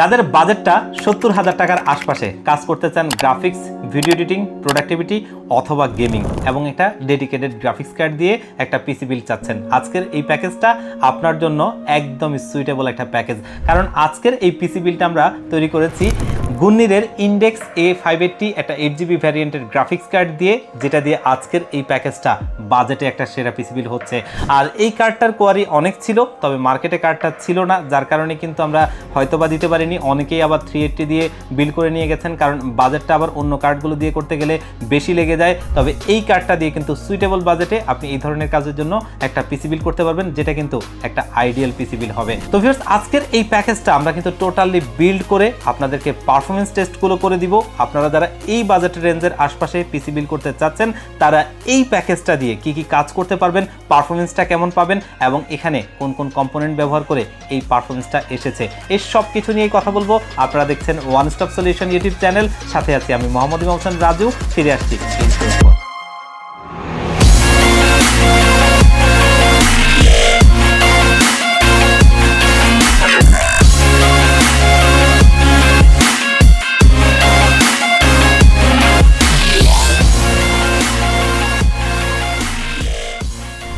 যাদের বাজেটটা সত্তর হাজার টাকার আশপাশে কাজ করতে চান গ্রাফিক্স, ভিডিও এডিটিং, প্রোডাক্টিভিটি অথবা গেমিং এবং একটা ডেডিকেটেড গ্রাফিক্স কার্ড দিয়ে একটা পিসি বিল চাচ্ছেন, আজকের এই প্যাকেজটা আপনার জন্য একদম সুইটেবল একটা প্যাকেজ। কারণ আজকের এই পিসি বিলটা আমরা তৈরি করেছি গুন্নিরের ইন্ডেক্স এ ফাইভ এইটটি একটা এইট জিবি ভ্যারিয়েন্টের গ্রাফিক্স কার্ড দিয়ে, যেটা দিয়ে আজকের এই প্যাকেজটা বাজেটে একটা সেরা পিসি বিল হচ্ছে। আর এই কার্ডটার কোয়ারি অনেক ছিল, তবে মার্কেটে কার্ডটা ছিল না, যার কারণে কিন্তু আমরা হয়তোবা দিতে পারিনি অনেকেই আবার থ্রি এইটটি দিয়ে বিল করে নিয়ে গেছেন, কারণ বাজেটটা আবার অন্য কার্ডগুলো দিয়ে করতে গেলে বেশি লেগে যায়। তবে এই কার্ডটা দিয়ে কিন্তু সুইটেবল বাজেটে আপনি এই ধরনের কাজের জন্য একটা পিসি বিল করতে পারবেন, যেটা কিন্তু একটা আইডিয়াল পিসি বিল হবে। তো ভিউয়ার্স আজকের এই প্যাকেজটা আমরা কিন্তু টোটালি বিল্ড করে আপনাদেরকে পারফরমেন্স টেস্টগুলো করে দিব। আপনারা যারা এই বাজেট রেঞ্জের আশপাশে পিসি বিল করতে চাচ্ছেন, তারা এই প্যাকেজটা দিয়ে কি কি কাজ করতে পারবেন পারফরমেন্সটা কেমন পাবেন, এবং এখানে কোন কোন কম্পোনেন্ট ব্যবহার করে এই পারফরমেন্সটা এসেছে। এই সব কিছু নিয়েই কথা বলব। আপনারা দেখছেন one stop solution YouTube channel সাথে আছি আমি মোহাম্মদ ইমাম হোসেন রাজু। ফিরে আসছি।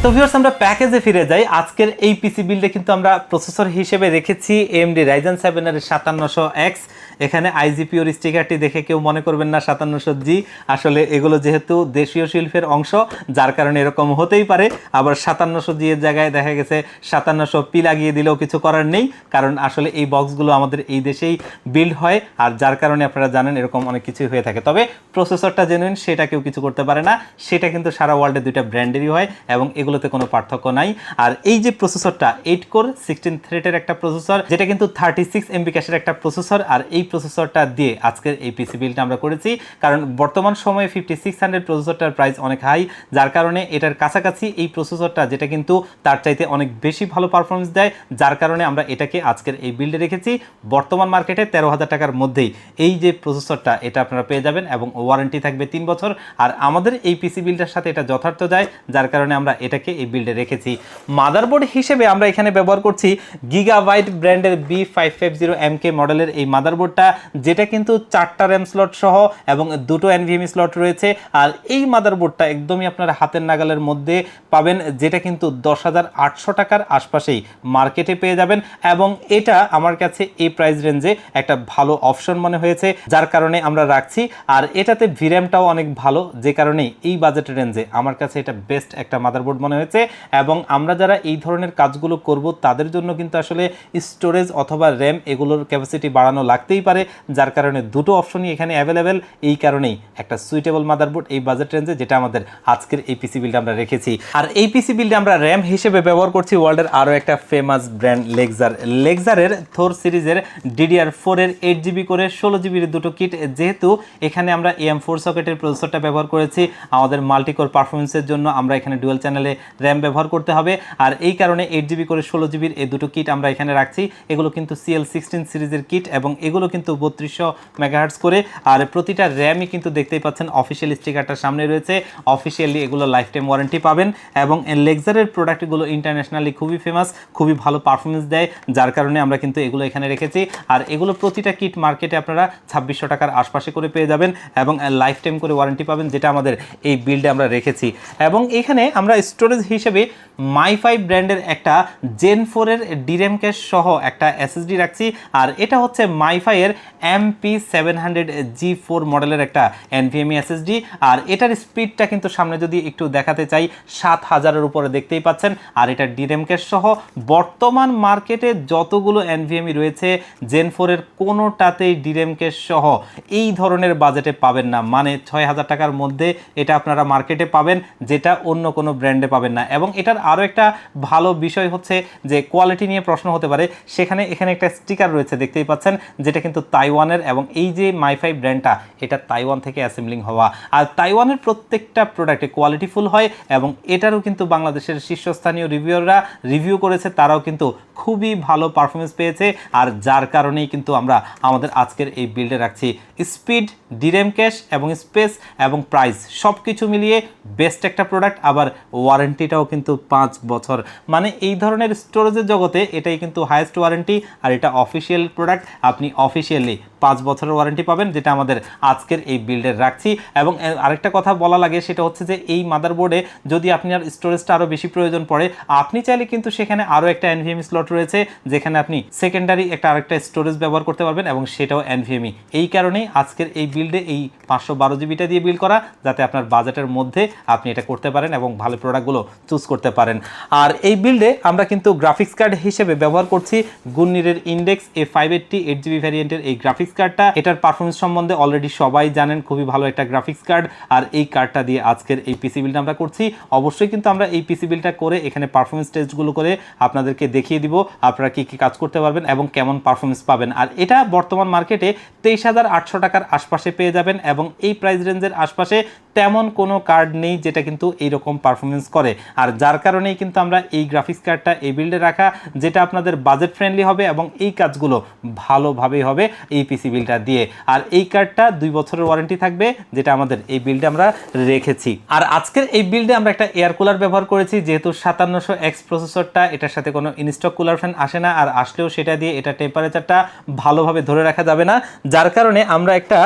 তো ভিউয়ার্স আমরা প্যাকেজে ফিরে যাই। আজকের এই পিসি বিলটা কিন্তু আমরা প্রসেসর হিসেবে রেখেছি এমডি রাইজেন সেভেনের সাতান্নশো এক্স এখানে আইজিপিওর স্টিকারটি দেখে কেউ মনে করবেন না, সাতান্নশো জি। আসলে এগুলো যেহেতু দেশীয় শিল্পের অংশ, যার কারণে এরকম হতেই পারে। আবার সাতান্নশো জি এর জায়গায় দেখা গেছে, সাতান্নশো পি লাগিয়ে দিলেও কিছু করার নেই, কারণ আসলে এই বক্সগুলো আমাদের এই দেশেই বিল্ড হয়, আর যার কারণে আপনারা জানেন এরকম অনেক কিছুই হয়ে থাকে। তবে প্রসেসরটা জেনুইন সেটা কেউ কিছু করতে পারে না। সেটা কিন্তু সারা ওয়ার্ল্ডে দুইটা ব্র্যান্ডেরই হয়, এবং এগুলোতে কোনো পার্থক্য নাই। আর এই যে প্রসেসরটা এইট কোর সিক্সটিন থ্রেটের একটা প্রসেসর যেটা কিন্তু থার্টি সিক্স এমবি ক্যাশের একটা প্রসেসর আর এই প্রসেসরটা দিয়ে আজকের এই পিসি বিলটা আমরা করেছি। কারণ বর্তমান সময়ে ফিফটি সিক্স হান্ড্রেড প্রসেসরটার প্রাইস অনেক হাই যার কারণে এটার কাছাকাছি এই প্রসেসরটা যেটা কিন্তু তার চাইতে অনেক বেশি ভালো পারফরমেন্স দেয়, যার কারণে আমরা এটাকে আজকের এই বিল্ডে রেখেছি। বর্তমান মার্কেটে তেরো হাজার টাকার মধ্যেই এই যে প্রসেসরটা এটা আপনারা পেয়ে যাবেন এবং ওয়ারেন্টি থাকবে তিন বছর। আর আমাদের এই পিসি বিলটার সাথে এটা যথার্থ যায়, যার কারণে আমরা এটাকে এই বিল্ডে রেখেছি। মাদারবোর্ড হিসেবে আমরা এখানে ব্যবহার করছি গিগাবাইট ব্র্যান্ডের B five five zero M K মডেলের এই মাদারবোর্ডটা যেটা কিন্তু চারটা র্যাম স্লট সহ এবং দুটো এনভিএমই স্লট রয়েছে। আর এই মাদারবোর্ডটা একদমই আপনার হাতের নাগালের মধ্যে পাবেন, যেটা কিন্তু দশ হাজার আটশো টাকার আশপাশেই মার্কেটে পেয়ে যাবেন। এবং এটা আমার কাছে এই প্রাইস রেঞ্জে একটা ভালো অপশন মনে হয়েছে, যার কারণে আমরা রাখছি। আর এটাতে ভির্যামটাও অনেক ভালো, যে কারণে এই বাজেট রেঞ্জে আমার কাছে এটা বেস্ট একটা মাদারবোর্ড মনে হয়েছে। এবং আমরা যারা এই ধরনের কাজগুলো করব, তাদের জন্য কিন্তু আসলে স্টোরেজ অথবা র্যাম এগুলোর ক্যাপাসিটি বাড়ানো লাগতেই পারে, যার কারণে দুটো অপশনই এখানে অ্যাভেলেবেল এই কারণেই একটা সুইটেবল মাদারবোর্ড এই বাজেট রেঞ্জে যেটা আমাদের আজকের এই পিসি বিলটা আমরা রেখেছি। আর এই পিসি বিলটা আমরা র্যাম হিসেবে ব্যবহার করছি ওয়ার্ল্ডের আরও একটা ফেমাস ব্র্যান্ড লেগজার লেগজারের থোর সিরিজের ডিডিআর ফোরের এইট জিবি করে ষোলো জিবির দুটো কিট যেহেতু এখানে আমরা এম ফোর সকেটের প্রসেসরটা ব্যবহার করেছি, আমাদের মাল্টিকোর পারফরমেন্সের জন্য আমরা এখানে ডুয়েল চ্যানেলে র্যাম ব্যবহার করতে হবে। আর এই কারণে এইট জিবি করে ষোলো জিবির এই দুটো কিট আমরা এখানে রাখছি। এগুলো কিন্তু সিএল সিক্সটিন সিরিজের কিট এবং এগুলো কিন্তু বত্রিশশো মেগাহার্টস করে, আর প্রতিটা র্যামই কিন্তু দেখতেই পাচ্ছেন অফিসিয়াল স্টিকারটার সামনে রয়েছে। অফিসিয়ালি এগুলো লাইফ টাইম ওয়ারেন্টি পাবেন এবং লেক্সারের প্রোডাক্টগুলো ইন্টারন্যাশনালি খুবই ফেমাস খুবই ভালো পারফরমেন্স দেয়, যার কারণে আমরা কিন্তু এগুলো এখানে রেখেছি। আর এগুলো প্রতিটা কিট মার্কেটে আপনারা ছাব্বিশশো টাকার আশপাশে করে পেয়ে যাবেন এবং লাইফ টাইম করে ওয়ারেন্টি পাবেন, যেটা আমাদের এই বিল্ডে আমরা রেখেছি। এবং এখানে আমরা স্টোরেজ হিসেবে মাইফাই ব্র্যান্ডের একটা জেন ফোরের ডিরেম ক্যাশ সহ একটা এসএসডি রাখছি, আর এটা হচ্ছে মাইফাইয়ের MP seven hundred G four মডেলের একটা এনভিএমই এসএসডি আর এটার স্পিডটা কিন্তু সামনে যদি একটু দেখাতে চাই, সাত হাজারের উপরে দেখতেই পাচ্ছেন, আর এটা ডিরেম সহ বর্তমান মার্কেটে যতগুলো এনভিএমই রয়েছে জেন ফোরের কোনোটাতেই ডিরেম সহ এই ধরনের বাজেটে পাবেন না। মানে ছয় হাজার টাকার মধ্যে এটা আপনারা মার্কেটে পাবেন, যেটা অন্য কোনো ব্র্যান্ডে পাবেন না। এবং এটার আরও একটা ভালো বিষয় হচ্ছে যে কোয়ালিটি নিয়ে প্রশ্ন হতে পারে, সেখানে এখানে একটা স্টিকার রয়েছে, দেখতেই পাচ্ছেন, যেটা কিন্তু তাইওয়ানের এবং এই যে মাইফাই ব্র্যান্ডটা, এটা তাইওয়ান থেকে অ্যাসেম্বলিং হওয়া। আর তাইওয়ানের প্রত্যেকটা প্রোডাক্টে কোয়ালিটিফুল হয় এবং এটারও কিন্তু বাংলাদেশের শীর্ষস্থানীয় রিভিউয়াররা রিভিউ করেছে, তারাও কিন্তু খুবই ভালো পারফরমেন্স পেয়েছে। আর যার কারণেই কিন্তু আমরা আমাদের আজকের এই বিল্ডে রাখছি। স্পিড, ডিরেম ক্যাশ এবং স্পেস এবং প্রাইস সব কিছু মিলিয়ে বেস্ট একটা প্রোডাক্ট, আবার ওয়ারেন্টিটাও কিন্তু পাঁচ বছর। মানে এই ধরনের স্টোরেজের জগতে এটাই কিন্তু হায়েস্ট ওয়ারেন্টি আর এটা অফিসিয়াল প্রোডাক্ট আপনি অফিসিয়ালি পাঁচ বছরের ওয়ারেন্টি পাবেন, যেটা আমাদের আজকের এই বিল্ডের রাখছি। এবং আরেকটা কথা বলা লাগে, সেটা হচ্ছে যে এই মাদারবোর্ডে যদি আপনার স্টোরেজটা আরও বেশি প্রয়োজন পড়ে, আপনি চাইলে কিন্তু সেখানে আরও একটা এনভিএমই স্লট রয়েছে, যেখানে আপনি সেকেন্ডারি একটা আরেকটা স্টোরেজ ব্যবহার করতে পারবেন, এবং সেটাও এনভিএমই এই কারণেই আজকের এই বিল্ডে এই পাঁচশো বারো জিবিটা দিয়ে বিল্ড করা, যাতে আপনার বাজেটের মধ্যে আপনি এটা করতে পারেন এবং ভালো প্রোডাক্টগুলো চুজ করতে পারেন। আর এই বিল্ডে আমরা কিন্তু গ্রাফিক্স কার্ড হিসেবে ব্যবহার করছি গুন্নিরের index A five eighty eight GB ভ্যারিয়েন্টের এই গ্রাফিক্স কার্ডটা এটার পারফরমেন্স সম্বন্ধে অলরেডি সবাই জানেন, খুবই ভালো একটা গ্রাফিক্স কার্ড আর এই কার্ডটা দিয়ে আজকের এই পিসি বিলটা আমরা করছি। অবশ্যই কিন্তু আমরা এই পিসি বিলটা করে এখানে পারফরমেন্স টেস্টগুলো করে আপনাদেরকে দেখিয়ে দিব আপনারা কি কি কাজ করতে পারবেন এবং কেমন পারফরমেন্স পাবেন। আর এটা বর্তমান মার্কেটে তেইশ হাজার আটশো টাকার আশপাশে পেয়ে যাবেন এবং এই প্রাইস রেঞ্জের আশপাশে তেমন কোনো কার্ড নেই যেটা কিন্তু এইরকম পারফরমেন্স করে। আর যার কারণেই কিন্তু আমরা এই গ্রাফিক্স কার্ডটা এই বিল্ডে রাখা, যেটা আপনাদের বাজেট ফ্রেন্ডলি হবে এবং এই কাজগুলো ভালোভাবেই হবে। এই পিসি বিলটা দিয়ে। আর এই কার্ডটা দুই বছরের ওয়ারেন্টি থাকবে, যেটা আমাদের এই বিল্ডে আমরা রেখেছি। আর আজকের এই বিল্ডে আমরা একটা এয়ার কুলার ব্যবহার করেছি, যেহেতু সাতান্নশো এক্স প্রসেসরটা এটার সাথে কোনো ইনস্টক কুলার ফ্যান আসে না, আর আসলেও সেটা দিয়ে এটা টেম্পারেচারটা ভালোভাবে ধরে রাখা যাবে না। যার কারণে আমরা একটা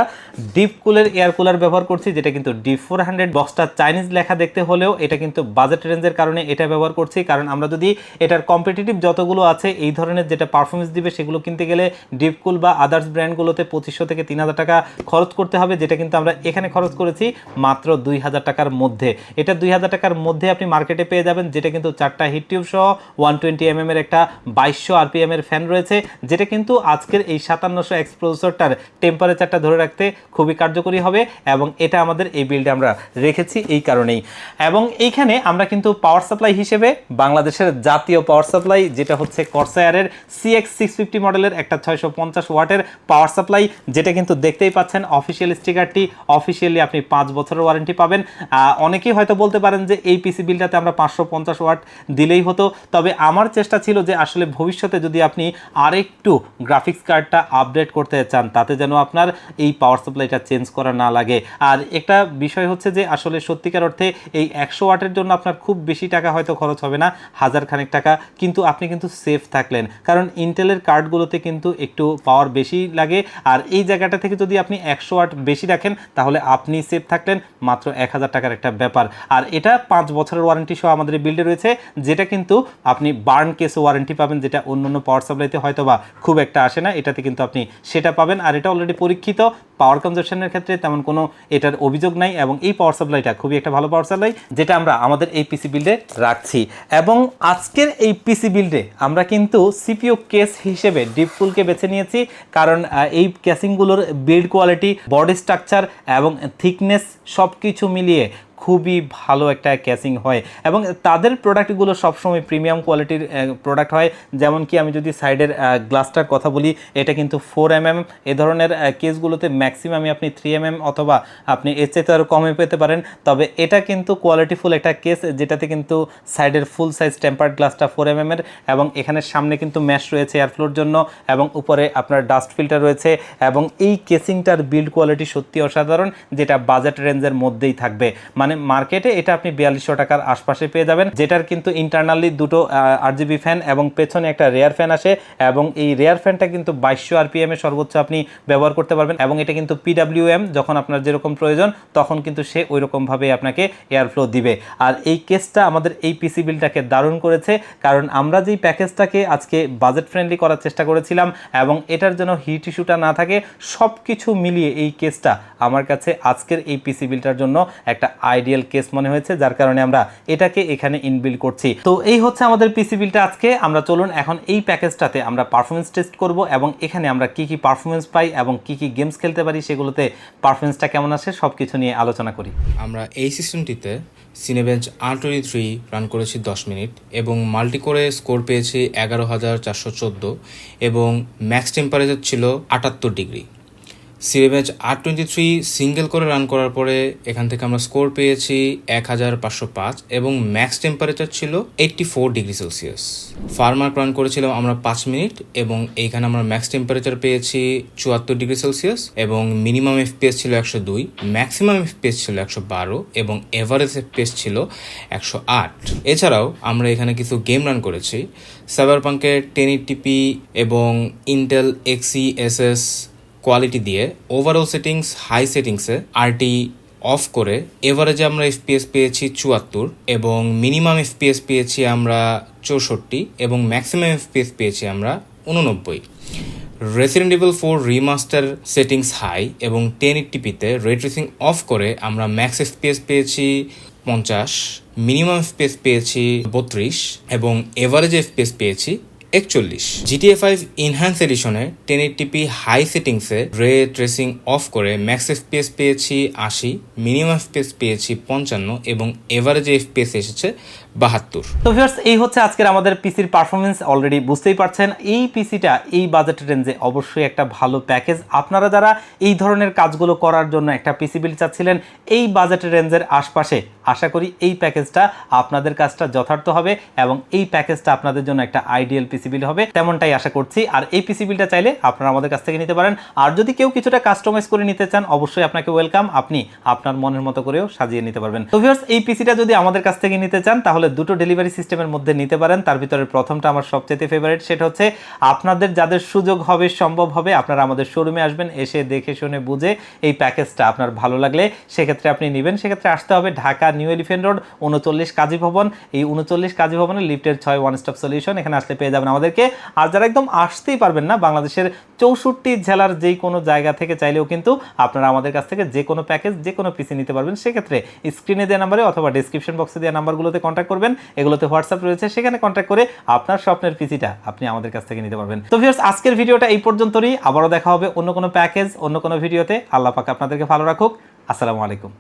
ডিপ কুলের এয়ার কুলার ব্যবহার করছি, যেটা কিন্তু ডিপ ফোর হান্ড্রেড বক্সটা চাইনিজ লেখা দেখতে হলেও এটা কিন্তু বাজেট রেঞ্জের কারণে এটা ব্যবহার করছি। কারণ আমরা যদি এটার কম্পিটিটিভ যতগুলো আছে, এই ধরনের যেটা পারফরমেন্স দিবে, সেগুলো কিনতে গেলে ডিপকুল বা আদার্স ব্র্যান্ডগুলোতে পঁচিশশো থেকে তিন হাজার টাকা খরচ করতে হবে, যেটা কিন্তু আমরা এখানে খরচ করেছি মাত্র দুই হাজার টাকার মধ্যে। এটা দুই হাজার টাকার মধ্যে আপনি মার্কেটে পেয়ে যাবেন, যেটা কিন্তু চারটা হিট টিউব সহ ওয়ান টোয়েন্টি এম এর একটা বাইশশো আরপিএম এর ফ্যান রয়েছে, যেটা কিন্তু আজকের এই সাতান্নশো এক্স প্রসেসরটার টেম্পারেচারটা ধরে রাখতে খুবই কার্যকরী হবে এবং এটা আমাদের এই বিলটা আমরা রেখেছি এই কারণেই। এবং এইখানে আমরা কিন্তু পাওয়ার সাপ্লাই হিসেবে বাংলাদেশের জাতীয় পাওয়ার সাপ্লাই যেটা হচ্ছে কর্সায়ারের সিএক্স সিক্স ফিফটি মডেলের একটা ছয়শো পঞ্চাশ ওয়াটের পাওয়ার সাপ্লাই, যেটা কিন্তু দেখতেই পাচ্ছেন অফিসিয়াল স্টিকারটি অফিসিয়ালি আপনি পাঁচ বছরের ওয়ারেন্টি পাবেন। অনেকেই হয়তো বলতে পারেন যে এই পিসি বিলটাতে আমরা পাঁচশো পঞ্চাশ ওয়াট দিলেই হতো। তবে আমার চেষ্টা ছিল যে আসলে ভবিষ্যতে যদি আপনি আরেকটু গ্রাফিক্স কার্ডটা আপডেট করতে চান, তাতে যেন আপনার এই পাওয়ার সাপ্লাইটা চেঞ্জ করা না লাগে। আর একটা বিষয় হচ্ছে যে আসলে সত্যিকার অর্থে এই একশো ওয়াটের জন্য আপনার খুব বেশি টাকা হয়তো খরচ হবে না, হাজার খানেক টাকা, কিন্তু আপনি কিন্তু সেফ থাকলেন। কারণ ইন্টেলের কার্ডগুলোতে কিন্তু একটু পাওয়ার বেশি লাগে আর এই জায়গাটা থেকে যদি আপনি একশো ওয়াট বেশি রাখেন, তাহলে আপনি সেফ থাকলেন মাত্র এক হাজার টাকার একটা ব্যাপার। আর এটা পাঁচ বছরের ওয়ারেন্টি সহ আমাদের বিল্ডে রয়েছে, যেটা কিন্তু আপনি বার্ন কেস ওয়ারেন্টি পাবেন, যেটা অন্য অন্য পাওয়ার সাপ্লাইতে হয়তো বা খুব একটা আসে না, এটাতে কিন্তু আপনি সেটা পাবেন। আর এটা অলরেডি পরীক্ষিত পাওয়ার কনজাপশনের ক্ষেত্রে তেমন কোনো এটার অভিযোগ নাই, এবং এই পাওয়ার সাপ্লাইটা খুবই একটা ভালো পাওয়ার সাপ্লাই যেটা আমরা আমাদের এই পিসি বিল্ডে রাখছি। এবং আজকের এই পিসি বিল্ডে আমরা কিন্তু সিপিও কেস হিসেবে ডিপফুলকে বেছে নিয়েছি, কারণ এই ক্যাসিংগুলোর বিল্ড কোয়ালিটি বডি স্ট্রাকচার এবং থিকনেস সব কিছু মিলিয়ে খুবই ভালো একটা ক্যাসিং হয় এবং তাদের প্রোডাক্টগুলো সবসময় প্রিমিয়াম কোয়ালিটির প্রোডাক্ট হয়। যেমন কি আমি যদি সাইডের গ্লাসটার কথা বলি, এটা কিন্তু ফোর এম এম এ ধরনের কেসগুলোতে ম্যাক্সিমামই আপনি থ্রি এম এম অথবা আপনি এর চাইতে আরও কমে পেতে পারেন। তবে এটা কিন্তু কোয়ালিটিফুল একটা কেস যেটাতে কিন্তু সাইডের ফুল সাইজ টেম্পার্ড গ্লাসটা ফোর এম এর এবং এখানে সামনে কিন্তু ম্যাশ রয়েছে এয়ারফ্লোর জন্য এবং উপরে আপনার ডাস্ট ফিল্টার রয়েছে এবং এই কেসিংটার বিল্ড কোয়ালিটি সত্যি অসাধারণ, যেটা বাজেট রেঞ্জের মধ্যেই থাকবে। মানে মার্কেটে এটা আপনি বিয়াল্লিশশো টাকার আশপাশে পেয়ে যাবেন, যেটার কিন্তু ইন্টারনালি দুটো আর জিবি ফ্যান এবং পেছনে একটা রেয়ার ফ্যান আসে এবং এই রেয়ার ফ্যানটা কিন্তু বাইশশো আরপিএম এ সর্বোচ্চ আপনি ব্যবহার করতে পারবেন এবং এটা কিন্তু পিডাব্লিউএম যখন আপনার যেরকম প্রয়োজন, তখন কিন্তু সে ওই রকমভাবে আপনাকে এয়ারফ্লো দিবে। আর এই কেসটা আমাদের এই পিসি বিলটাকে দারুণ করেছে, কারণ আমরা যেই প্যাকেজটাকে আজকে বাজেট ফ্রেন্ডলি করার চেষ্টা করেছিলাম এবং এটার জন্য হিট ইস্যুটা না থাকে সব কিছু মিলিয়ে এই কেসটা আমার কাছে আজকের এই পিসি বিলটার জন্য একটা আইডিয়াল কেস মনে হয়েছে, যার কারণে আমরা এটাকে এখানে ইনবিল করছি। তো এই হচ্ছে আমাদের পিসি বিলটা আজকে। আমরা চলুন এখন এই প্যাকেজটাতে আমরা পারফরমেন্স টেস্ট করব এবং এখানে আমরা কি কি পারফরমেন্স পাই এবং কি কি গেমস খেলতে পারি সেগুলোতে পারফরমেন্সটা কেমন আসে সব কিছু নিয়ে আলোচনা করি। আমরা এই সিস্টেমটিতে Cinebench R twenty three run করেছি দশ মিনিট এবং মাল্টি করে স্কোর পেয়েছি এগারো হাজার চারশো চোদ্দ এবং ম্যাক্স টেম্পারেচার ছিল আটাত্তর degree Cinebench R twenty three single করে রান করার পরে এখান থেকে আমরা স্কোর পেয়েছি এক হাজার পাঁচশো পাঁচ এবং ম্যাক্স টেম্পারেচার ছিল eighty four degree Celsius. Furmark run করেছিলাম আমরা পাঁচ মিনিট এবং এইখানে আমরা ম্যাক্স টেম্পারেচার পেয়েছি চুয়াত্তর ডিগ্রি সেলসিয়াস এবং মিনিমাম এফপিএস ছিল একশো দুই, ম্যাক্সিমাম এফপিএস ছিল একশো বারো এবং এভারেজ এফপিএস ছিল একশো আট। এছাড়াও আমরা এখানে কিছু গেম রান করেছি সাইবার পাঙ্কের টেন টিপি এবং Intel Xe S S quality দিয়ে ওভারঅল সেটিংস হাই সেটিংসে আরটি অফ করে এভারেজে আমরা এফপিএস পেয়েছি চুয়াত্তর এবং মিনিমাম এফপিএস পেয়েছি আমরা চৌষট্টি এবং ম্যাক্সিমাম এফপিএস পেয়েছি আমরা উননব্বই। Resident four remaster settings high এবং টেন টিপিতে রে ট্রেসিং অফ করে আমরা ম্যাক্স এফপিএস পেয়েছি পঞ্চাশ মিনিমাম এফপিএস পেয়েছি বত্রিশ এবং এভারেজ এফপিএস পেয়েছি একচল্লিশ। জিটিএ ফাইভ ইনহ্যান্স এডিশনে টেন টিপি হাই সেটিংসে রে ট্রেসিং অফ করে ম্যাক্স এফপিএস পেয়েছি আশি মিনিমাম এফপিএস পেয়েছি পঞ্চান্ন এবং এভারেজ এফপিএস এসেছে বাহাত্তর। তো ভিউয়ার্স এই হচ্ছে আজকের আমাদের পিসির পারফরমেন্স অলরেডি বুঝতেই পারছেন। এই পিসিটা, এই বাজেট রেঞ্জে অবশ্যই একটা ভালো প্যাকেজ আপনারা যারা এই ধরনের কাজগুলো করার জন্য একটা পিসি বিল চাচ্ছিলেন, এই বাজেট রেঞ্জের আশপাশে আশা করি এই প্যাকেজটা আপনাদের কাজটা যথার্থ হবে এবং এই প্যাকেজটা আপনাদের জন্য একটা আইডিয়াল পিসি বিল হবে। তেমনটাই আশা করছি। আর এই পিসি বিলটা চাইলে আপনারা আমাদের কাছ থেকে নিতে পারেন। আর যদি কেউ কিছুটা কাস্টমাইজ করে নিতে চান, অবশ্যই আপনাকে ওয়েলকাম আপনি আপনার মনের মতো করেও সাজিয়ে নিতে পারবেন। তো ভিউয়ার্স এই পিসিটা যদি আমাদের কাছ থেকে নিতে চান, তাহলে দুটো ডেলিভারি সিস্টেমের মধ্যে নিতে পারেন। তার ভিতরে প্রথমটা আমার সবচেয়ে ফেভারিট সেটা হচ্ছে আপনাদের যাদের সুযোগ হবে, সম্ভব হবে, আপনারা আমাদের শোরুমে আসবেন, এসে দেখে শুনে বুঝে এই প্যাকেজটা আপনার ভালো লাগলে সেক্ষেত্রে আপনি নেবেন। সেক্ষেত্রে আসতে হবে ঢাকা নিউ এলিফেন্ট রোড উনচল্লিশ কাজী ভবন। এই উনচল্লিশ কাজী ভবনের লিফটের ছয় ওয়ান স্টপ সলিউশন এখানে আসলে পেয়ে যাবেন আমাদেরকে। আর যারা একদম আসতেই পারবেন না, বাংলাদেশের চৌষট্টি জেলার যেই কোনো জায়গা থেকে চাইলেও কিন্তু আপনারা আমাদের কাছ থেকে যে কোনো প্যাকেজ যে কোনো পিসি নিতে পারবেন। সেক্ষেত্রে স্ক্রিনে দেওয়া নাম্বারে অথবা ডিসক্রিপশন বক্সে দেওয়া নাম্বারগুলোতে কন্ট্যাক্ট করবেন, এগুলোতে হোয়াটসঅ্যাপ রয়েছে, সেখানে কন্ট্যাক্ট করে আপনার স্বপ্নের পিসিটা আপনি আমাদের কাছ থেকে নিতে পারবেন। তো ভিউয়ার্স আজকের ভিডিওটা এই পর্যন্তই আবারও দেখা হবে অন্য কোনো প্যাকেজ অন্য কোনো ভিডিওতে। আল্লাহ পাক আপনাদেরকে ভালো রাখুক। আসসালামু আলাইকুম।